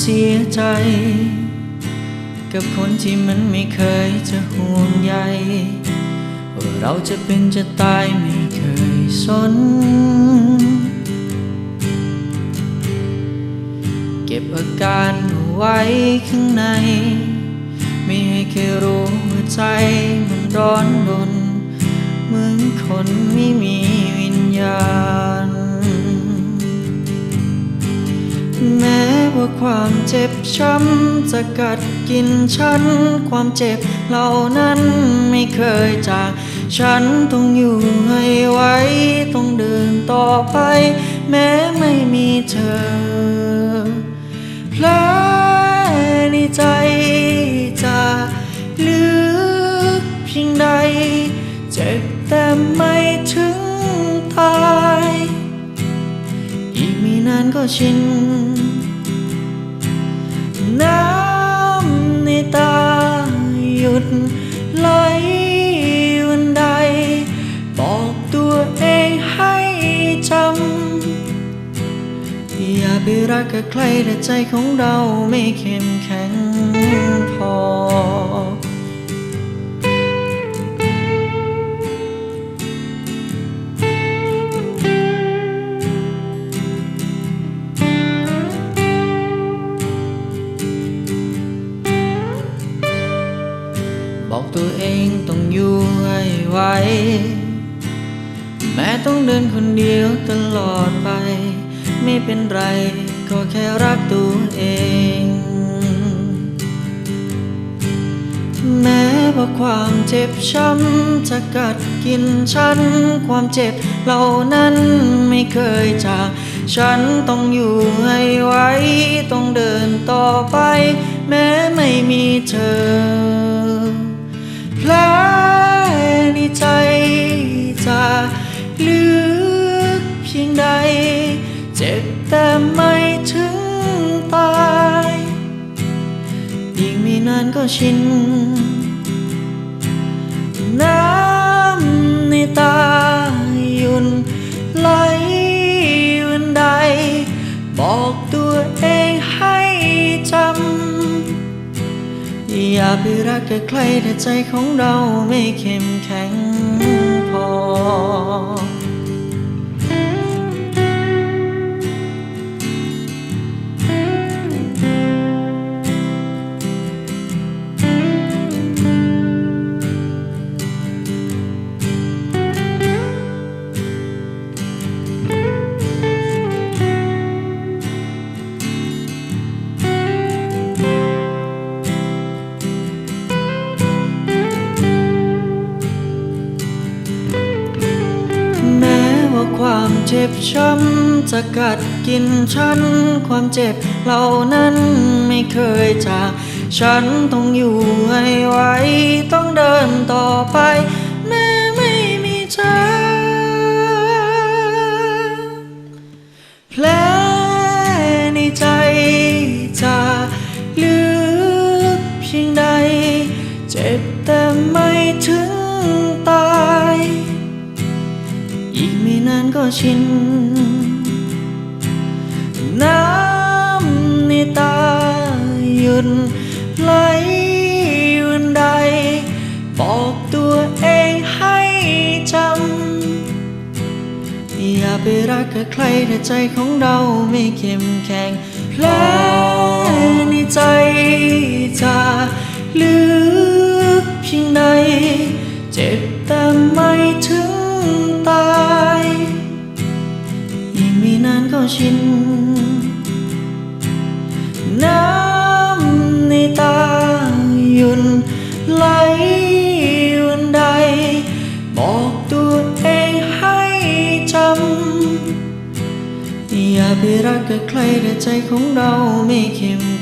เสียใจ กับคนที่มันไม่เคยจะห่วงใยว่าเราจะเป็นจะตายไม่เคยสน เก็บอาการเอาไว้ข้างใน ไม่ให้ใครรู้ว่าใจมันร้อนรน ความเจ็บช้ำจะกัดกินฉัน ความเจ็บเหล่านั้นไม่เคยจาก ฉันต้องอยู่ให้ไหวต้องเดินต่อไป แม้ไม่มีเธอแผลในใจจะลึกเพียงใด เจ็บแต่ไม่ถึงตาย อีกไม่นานก็ชิน น้ำในตาหยุดไหลวันใด บอกตัวเองให้จำ อย่าไปรักกับใครแต่ใจของเราไม่เข้มแข็งพอ บอกตัวเองต้องอยู่ให้ไหวแม้ต้องเดินคนเดียวตลอดไป ไม่เป็นไรก็แค่รักตัวเอง แม้ว่าความเจ็บช้ำจะกัดกินฉัน ความเจ็บเหล่านั้นไม่เคยจากฉันต้องอยู่ให้ไหวต้องเดินต่อไป แม้ไม่มีเธอ แผลในใจจะลึกเพียงใด เจ็บแต่ไม่ถึงตายอีกไม่นานก็ชิน น้ำในตายุดไหล อย่าไปรักกับใครแต่ใจของเราไม่เข้มแข็งพอ ความเจ็บช้ำจะกัดกินฉัน ความเจ็บเหล่านั้นไม่เคยจากฉันต้องอยู่ให้ไหวต้องเดินต่อไป แม้ไม่มีเธอ อีกไม่นานก็ชิน น้ำในตาหยุดไหลวันใด บอกตัวเองให้จำ อย่าไปรักกับใครแต่ใจของเราไม่เข้มแข็งแผลในใจจะลึก ชิน น้ำในตาหยุนไหลวันใด บอกตัวเองให้จำ อย่าไปรักกับใครแต่ใจของเราไม่เข้ม